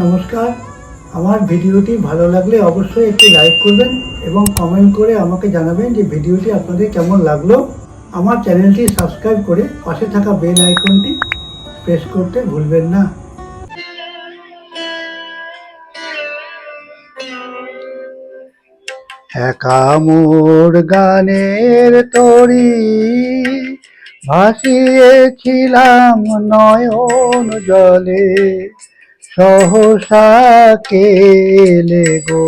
নমস্কার। আমার ভিডিওটি ভালো লাগলে অবশ্যই একটি লাইক করবেন এবং কমেন্ট করে আমাকে জানাবেন যে ভিডিওটি আপনাদের কেমন লাগল। আমার চ্যানেলটি সাবস্ক্রাইব করে পাশে থাকা বেল আইকনটি প্রেস করতে ভুলবেন না। একা মোর গানের তরি ভাসিয়েছিলাম নয়ন জলে। সহসা কেলে গো?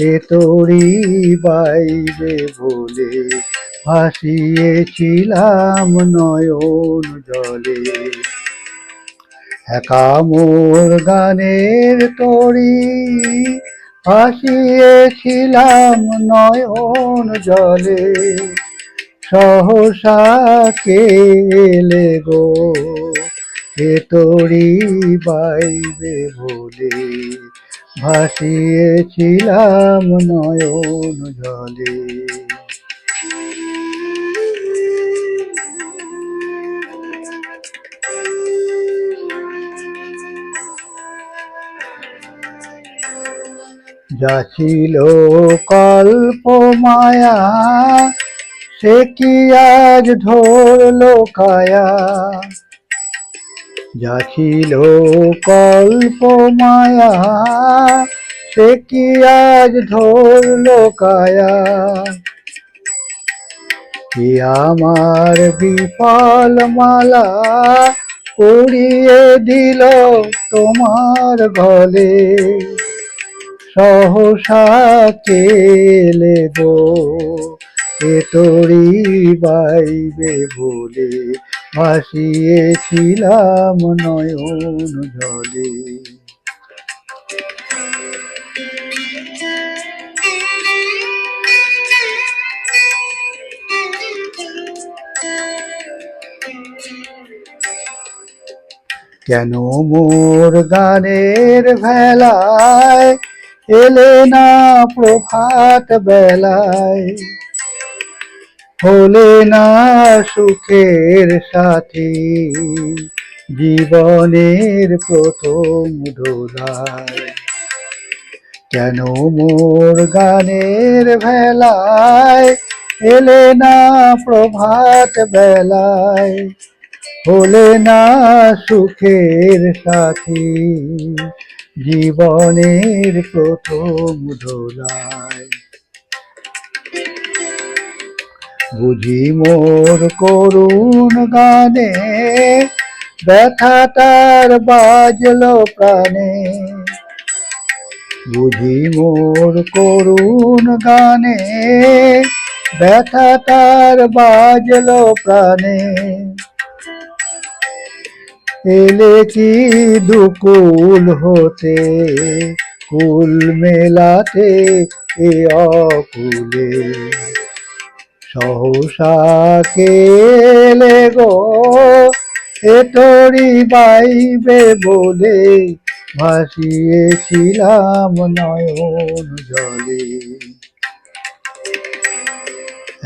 এ তরি বাইবে বলে ভাসিয়েছিলাম নয়ন জলে। একা মোর গানের তরি ভাসিয়েছিলাম নয়ন জলে। সহসা কেলে গো? তরি বাইবে বলে ভাসিয়েছিলাম নয়ন জলে। যা ছিল কল্প মায়া সে কি আজ ধরলো কায়া? যা ছিল কল্প মায়া সে কি আজ ধরলো কায়া? কি আমার বিফল মালা উড়িয়ে দিল তোমার গলে। সহসা কেলে গো, এ তোরি বাইবে বলে। ভাসিয়েছিলাম নয়ন জলে কেন মোর গানের ভেলায় এলে না প্রভাত বেলায়? হলে না সুখের সাথী জীবনের প্রথম দোলায় কেন মোর গানের ভেলায় এলে না প্রভাত বেলায়? হলে না সুখের সাথী জীবনের প্রথম দোলায় বুঝি মোর করুণ গানে ব্যথাটার বাজলো প্রাণে। বুঝি মোর করুণ গানে ব্যথাটার বাজলো প্রাণে। এলে কি দুকুল হতে, কুল মেলাতে এ অকুলে। সহসা কেলে গো? এ তরি বাইবে বলে ভাসিয়েছিলাম নয়ন জলে।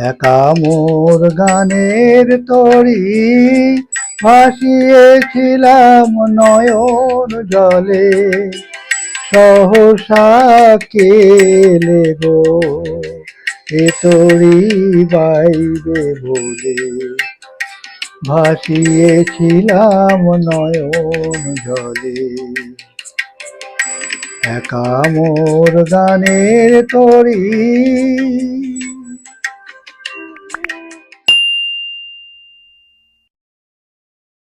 একা মোর গানের তরি ভাসিয়েছিলাম নয়ন জলে। সহসা কেলে গো? এ তরি বলে ভাসিয়েছিলাম নয়ন জলে। একা মোর গানের তরি